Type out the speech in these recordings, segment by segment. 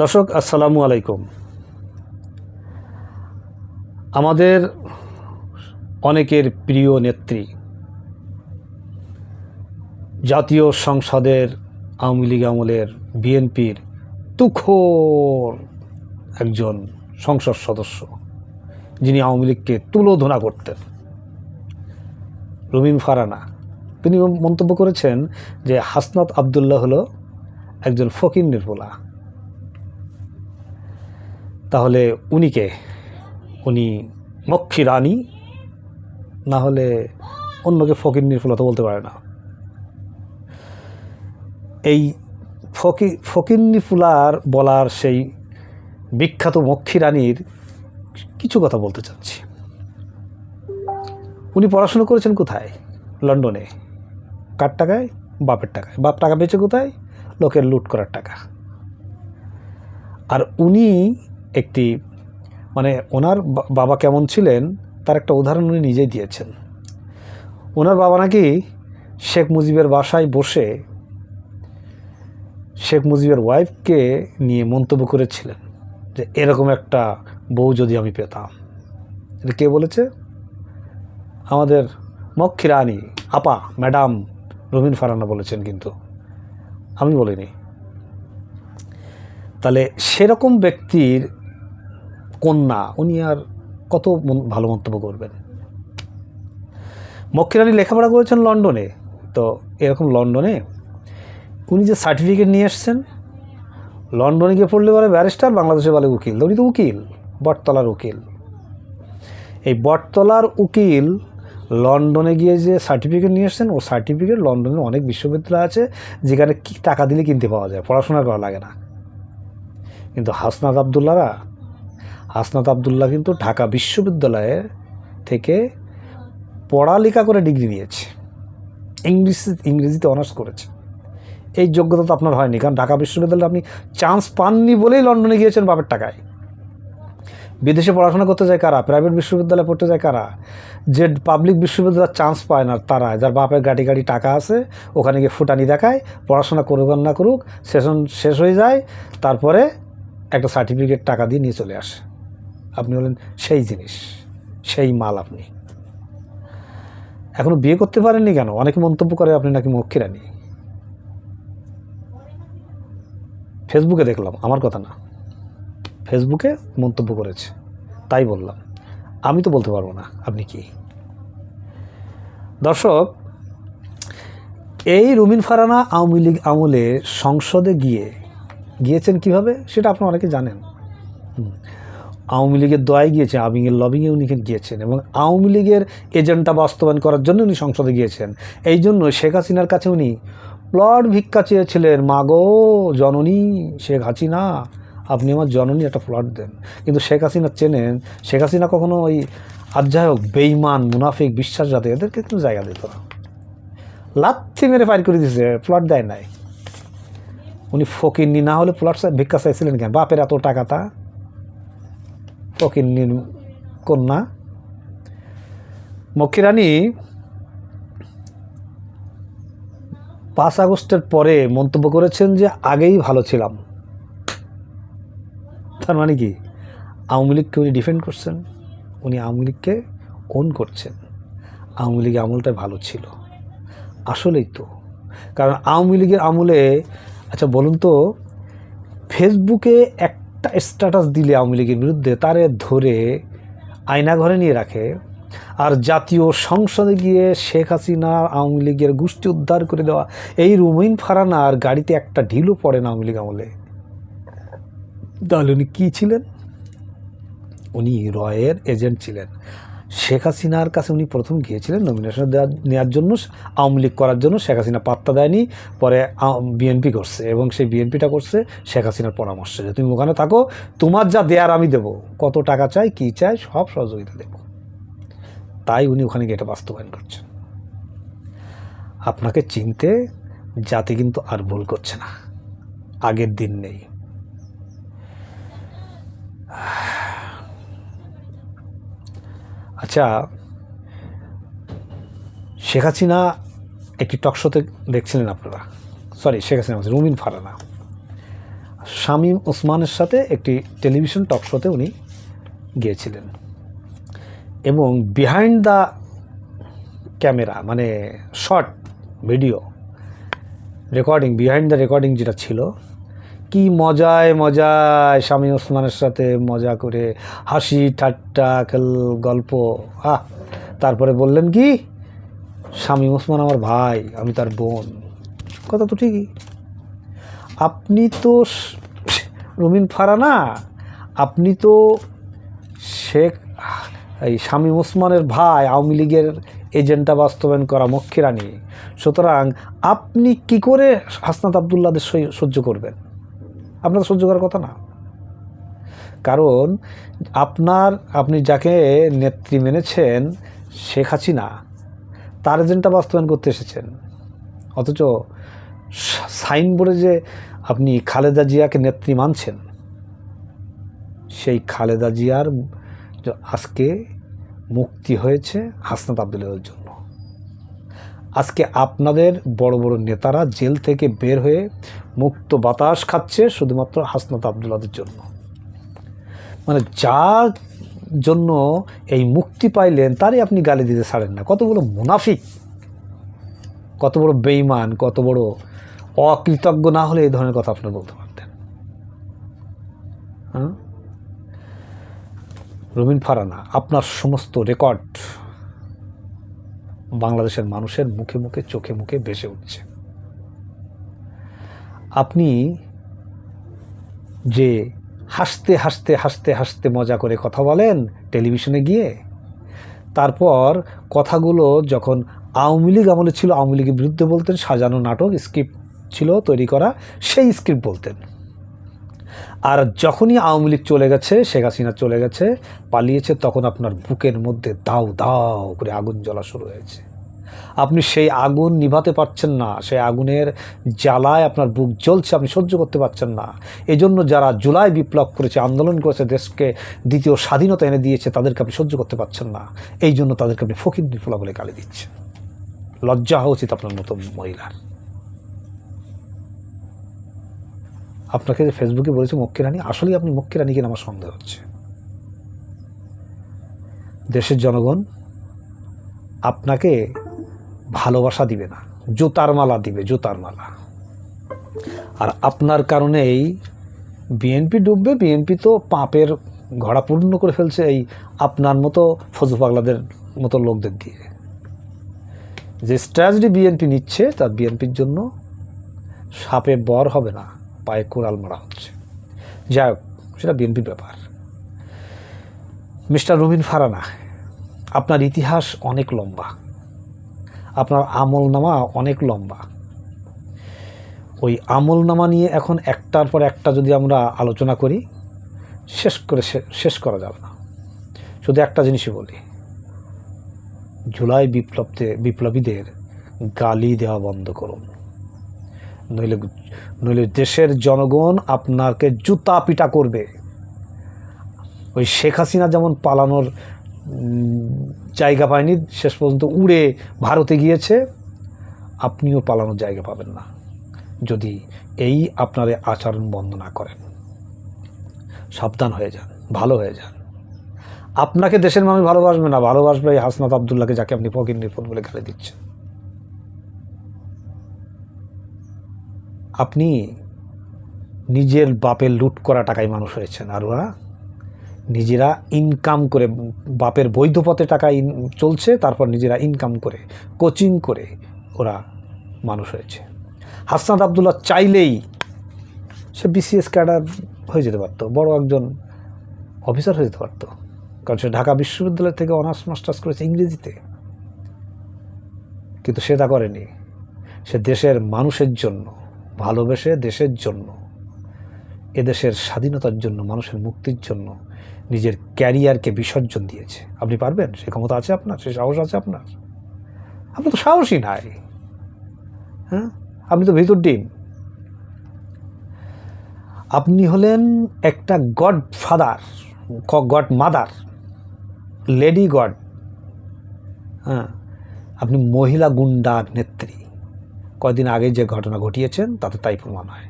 দর্শক, আসসালামু আলাইকুম। আমাদের অনেকের প্রিয় নেত্রী, জাতীয় সংসদের আওয়ামী লীগ আমলের বিএনপির তুখোর একজন সংসদ সদস্য, যিনি আওয়ামী লীগকে তুলোধনা করতেন। রুমিন ফারানা, তিনি মন্তব্য করেছেন যে হাসনাত আবদুল্লাহ হলো একজন ফকির নির্মলা। তাহলে উনিকে উনি মক্ষী রানী? না হলে অন্যকে ফকির নির্ফুলা তো বলতে পারে না। এই ফকি, ফকিন্নি ফুলার বলার সেই বিখ্যাত মক্ষী রানীর কিছু কথা বলতে চাচ্ছি। উনি পড়াশোনা করেছেন কোথায়? লন্ডনে। কার টাকায়? বাপের টাকায়। বাপ টাকা পেয়েছে কোথায়? লোকের লুট করার টাকা। আর উনি একটি মানে ওনার বাবা কেমন ছিলেন, তার একটা উদাহরণ উনি নিজেই দিয়েছেন। ওনার বাবা নাকি শেখ মুজিবের বাসায় বসে শেখ মুজিবের ওয়াইফকে নিয়ে মন্তব্য করেছিলেন যে, এরকম একটা বউ যদি আমি পেতাম। এটা কে বলেছে? আমাদের মক্ষী রানী, আপা, ম্যাডাম রবিন ফারানা বলেছেন কিন্তু। আমি বলিনি। তাহলে সেরকম ব্যক্তির কন্যা, উনি আর কত ভালো মন্তব্য করবেন। মক্ষিরানী লেখাপড়া করেছেন লন্ডনে, তো এরকম লন্ডনে উনি যে সার্টিফিকেট নিয়ে এসছেন, লন্ডনে গিয়ে পড়লে বলে ব্যারিস্টার বাংলাদেশে বলে উকিল। উনি তো উকিল, বটতলার উকিল। এই বটতলার উকিল লন্ডনে গিয়ে যে সার্টিফিকেট নিয়ে এসছেন, ও সার্টিফিকেট লন্ডনে অনেক বিশ্ববিদ্যালয় আছে, যেখানে কি টাকা দিলে কিনতে পাওয়া যায়, পড়াশোনা করা লাগে না। কিন্তু হাসনাত আবদুল্লারা হাসনাত আবদুল্লাহ কিন্তু ঢাকা বিশ্ববিদ্যালয়ে থেকে পড়ালেখা করে ডিগ্রি নিয়েছে। ইংলিশ, ইংরেজিতে অনার্স করেছে। এই যোগ্যতা তো আপনার হয়নি, কারণ ঢাকা বিশ্ববিদ্যালয়ে আপনি চান্স পাননি বলেই লন্ডনে গিয়েছেন বাপের টাকায়। বিদেশে পড়াশোনা করতে যায় কারা? প্রাইভেট বিশ্ববিদ্যালয়ে পড়তে যায় কারা? যে পাবলিক বিশ্ববিদ্যালয়ের চান্স পায় না তারা, যার বাপের গাড়ি গাড়ি টাকা আছে, ওখানে গিয়ে ফুটানি দেখায়, পড়াশোনা করুক আর না করুক সেশন শেষ হয়ে যায়, তারপরে একটা সার্টিফিকেট টাকা দিয়ে নিয়ে চলে আসে। হলেন সেই জিনিস, সেই মাল আপনি। এখনও বিয়ে করতে পারেননি কেন? অনেকে মন্তব্য করে আপনি নাকি মক্ষিরানি ফেসবুকে দেখলাম, আমার কথা না। ফেসবুকে মন্তব্য করেছে, তাই বললাম। আমি তো বলতে পারব না, আপনি কি? দর্শক, এই রুমিন ফারানা আওয়ামী লীগ আমলে সংসদে গিয়ে গিয়েছেন কীভাবে, সেটা আপনারা অনেকে জানেন। আওয়ামী লীগের দয়ায় গিয়েছেন আওয়ামী লীগের লবিংয়ে উনি গিয়েছেন এবং আওয়ামী লীগের এজেন্ডা বাস্তবায়ন করার জন্য উনি সংসদে গিয়েছেন। এই জন্য শেখ হাসিনার কাছে উনি প্লট ভিক্ষা চেয়েছিলেন মাগো জননী শেখ হাসিনা, আপনি আমার জননী, একটা প্লট দেন। কিন্তু শেখ হাসিনা চেনেন, শেখ হাসিনা কখনো ওই আধ্যায়ক বেইমান মুনাফিক, বিশ্বাসঘাতক, এদেরকে কিন্তু জায়গা দিত না। লাথি মেরে ফাইল করে দিয়েছে প্লট দেয় নাই। উনি ফকিরনি না হলে প্লট ভিক্ষা চাইছিলেন কেন? বাপের এত টাকা তা? ফকিরনির কন্যা। মক্ষিরানী পাঁচ আগস্টের পরে মন্তব্য করেছেন যে, আগেই ভালো ছিলাম। তার মানে কি? আওয়ামী লীগকে উনি ডিফেন্ড করছেন, উনি আওয়ামী লীগকে ওন করছেন। আওয়ামী লীগের আমলটাই ভালো ছিল। আসলেই তো। কারণ আওয়ামী লীগের আমলে আচ্ছা বলুন তো ফেসবুকে একটা স্ট্যাটাস দিলে আওয়ামী লীগের বিরুদ্ধে, তারে ধরে আয়না ঘরে নিয়ে রাখে। আর জাতীয় সংসদে গিয়ে শেখ হাসিনা আওয়ামী লীগের গোষ্ঠী উদ্ধার করে দেওয়া, এই রুমিন ফারানার গাড়িতে একটা ঢিলও পড়ে না আওয়ামী লীগ আমলে। তাহলে উনি কী ছিলেন? উনি রয়ের এজেন্ট ছিলেন। শেখ হাসিনার কাছে উনি প্রথম গিয়েছিলেন নমিনেশন দেওয়া নেওয়ার জন্য, আওয়ামী লীগ করার জন্য। শেখ হাসিনা পাত্তা দেয়নি। পরে বিএনপি করছে এবং সেই বিএনপিটা করছে শেখ হাসিনার পরামর্শে যে তুমি ওখানে থাকো, তোমার যা দেয়ার আমি দেবো। কত টাকা চাই, কী চাই, সব সহযোগিতা দেবো। তাই উনি ওখানে গিয়ে এটা বাস্তবায়ন করছেন। আপনাকে চিনতে জাতি কিন্তু আর ভুল করছে না। আগের দিন নেই। আচ্ছা শেখ হাসিনা একটি টকশোতে দেখছিলেন আপনারা? সরি শেখ হাসিনা রুমিন ফারানা। শামীম ওসমানের সাথে একটি টেলিভিশন টকশোতে উনি গিয়েছিলেন। এবং বিহাইন্ড দ্য ক্যামেরা মানে short video recording behind the recording যেটা ছিল কি মজায় মজায় স্বামী ওসমানের সাথে মজা করে হাসি, ঠাট্টা, খেল, গল্প। আহ, তারপরে বললেন কি, স্বামী ওসমান আমার ভাই, আমি তার বোন। কথা তো ঠিকই। আপনি তো রুমিন ফারানা আপনি তো শেখ, এই স্বামী ওসমানের ভাই, আওয়ামী লীগের এজেন্ডা বাস্তবায়ন করা মক্ষী রানী সুতরাং আপনি কি করে হাসনাত আবদুল্লাদের সহ্য করবেন? আপনার সহ্য করার কথা না। কারণ আপনার, আপনি যাকে নেত্রী মেনেছেন, শেখ হাসিনা, তার এজেন্ডা বাস্তবায়ন করতে এসেছেন। অথচ সাইনবোর্ডে যে আপনি খালেদা জিয়াকে নেত্রী মানছেন, সেই খালেদা জিয়ার আজকে মুক্তি হয়েছে হাসনাত আবদুল্লাহর জন্য। আজকে আপনাদের বড় বড় নেতারা জেল থেকে বের হয়ে মুক্ত বাতাস খাচ্ছে শুধুমাত্র হাসনাত আবদুল্লাদের জন্য। মানে যার জন্য এই মুক্তি পাইলেন, তারই আপনি গালি দিতে ছাড়েন না। কত বড় মুনাফিক, কত বড় বেইমান কত বড় অকৃতজ্ঞ না হলে এই ধরনের কথা আপনি বলতে পারতেন। হ্যাঁ? রবিন ফারানা, আপনার সমস্ত রেকর্ড বাংলাদেশের মানুষের মুখে মুখে, চোখে মুখে ভেসে উঠছে। আপনি যে হাসতে হাসতে হাসতে হাসতে মজা করে কথা বলেন টেলিভিশনে গিয়ে, তারপর কথাগুলো যখন আওয়ামী লীগ আমলে ছিল, আওয়ামী লীগের বিরুদ্ধে বলতেন, সাজানো নাটক, স্ক্রিপ্ট ছিল তৈরি করা, সেই স্ক্রিপ্ট বলতেন। আর যখনই আওয়ামী লীগ চলে গেছে, শেখ হাসিনা চলে গেছে, পালিয়েছে, তখন আপনার বুকের মধ্যে দাও দাও করে আগুন জ্বলা শুরু হয়েছে। আপনি সেই আগুন নিভাতে পারছেন না, সেই আগুনের জ্বালায় আপনার বুক জ্বলছে, আপনি সহ্য করতে পারছেন না। এজন্য যারা জুলাই বিপ্লব করেছে, আন্দোলন করেছে, দেশকে দ্বিতীয় স্বাধীনতা এনে দিয়েছে, তাদেরকে আপনি সহ্য করতে পারছেন না। এই জন্য তাদেরকে আপনি ফকির বিপ্লব বলে গালি দিচ্ছেন। লজ্জা হওয়া উচিত আপনার মতো মহিলার। আপনাকে যে ফেসবুকে বলেছে মক্কি রানী, আসলেই আপনি মক্কি রানী কিনা আমার সন্দেহ হচ্ছে। দেশের জনগণ আপনাকে ভালোবাসা দিবে না, জুতার মালা দিবে, জুতার মালা। আর আপনার কারণেই বিএনপি ডুববে বিএনপি তো পাপের ঘোড়া পূর্ণ করে ফেলছে এই আপনার মতো ফজু পাগলাদের মতো লোকদের দিয়ে। যে স্ট্র্যাটেজি বিএনপি নিচ্ছে, তার বিএনপির জন্য সাপে বর হবে না। পায়ে কোরাল মারা হচ্ছে। যাই হোক, সেটা বিএনপির ব্যাপার। মিস্টার রুবিন ফারানা, আপনার ইতিহাস অনেক লম্বা। আপনার আমলনামা অনেক লম্বা। ওই আমলনামা নিয়ে এখন একটার পর একটা যদি আমরা আলোচনা করি, শেষ করে শেষ করা যাবে না। শুধু একটা জিনিসই বলি। জুলাই বিপ্লবতে, বিপ্লবীদের গালি দেওয়া বন্ধ করুন। নইলে নইলে দেশের জনগণ আপনাকে জুতা পিটা করবে। ওই শেখ হাসিনা যেমন পালানোর জায়গা পায়নি, শেষ পর্যন্ত উড়ে ভারতে গিয়েছে, আপনিও পালানোর জায়গা পাবেন না, যদি এই আপনার আচরণ বন্ধ না করেন। সাবধান হয়ে যান, ভালো হয়ে যান। আপনাকে দেশের মানুষ ভালোবাসবে না, ভালোবাসবে হাসনাত আবদুল্লাহকে, যাকে আপনি ফকির নির্ভর বলে গালি দিচ্ছেন। আপনি নিজের বাপের লুট করা টাকায় মানুষ হয়েছেন আর ওরা নিজেরা ইনকাম করে বাপের বৈধ পথে টাকা ইন চলছে, তারপর নিজেরা ইনকাম করে কোচিং করে ওরা মানুষ হয়েছে। হাসনাত আবদুল্লাহ চাইলেই সে বিসিএস ক্যাডার হয়ে যেতে পারতো, বড় একজন অফিসার হয়ে যেতে পারতো। কারণ সে ঢাকা বিশ্ববিদ্যালয় থেকে অনার্স, মাস্টার্স করেছে ইংরেজিতে। কিন্তু সে তা করেনি। সে দেশের মানুষের জন্য ভালোবেসে দেশের জন্য, এদেশের স্বাধীনতার জন্য, মানুষের মুক্তির জন্য নিজের ক্যারিয়ারকে বিসর্জন দিয়েছে। আপনি পারবেন? সে ক্ষমতা আছে আপনার? সে সাহস আছে আপনার? আপনার তো সাহসই নাই। হ্যাঁ? আপনি তো ভিতর ডিম। আপনি হলেন একটা god father god mother lady god. হ্যাঁ? আপনি মহিলা গুন্ডার নেত্রী। কয়দিন আগে যে ঘটনা ঘটিয়েছেন, তাতে তাই প্রমাণ হয়।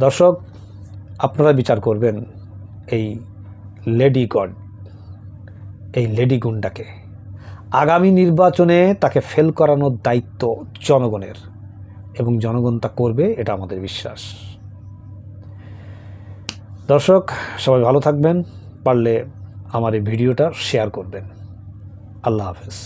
দর্শক, আপনারা বিচার করবেন এই লেডি গড, এই লেডি গুন্ডাকে। আগামী নির্বাচনে তাকে ফেল করানোর দায়িত্ব জনগণের, এবং জনগণ তা করবে, এটা আমাদের বিশ্বাস। দর্শক, সবাই ভালো থাকবেন, পারলে আমার এই ভিডিওটা শেয়ার করবেন। আল্লাহ হাফেজ।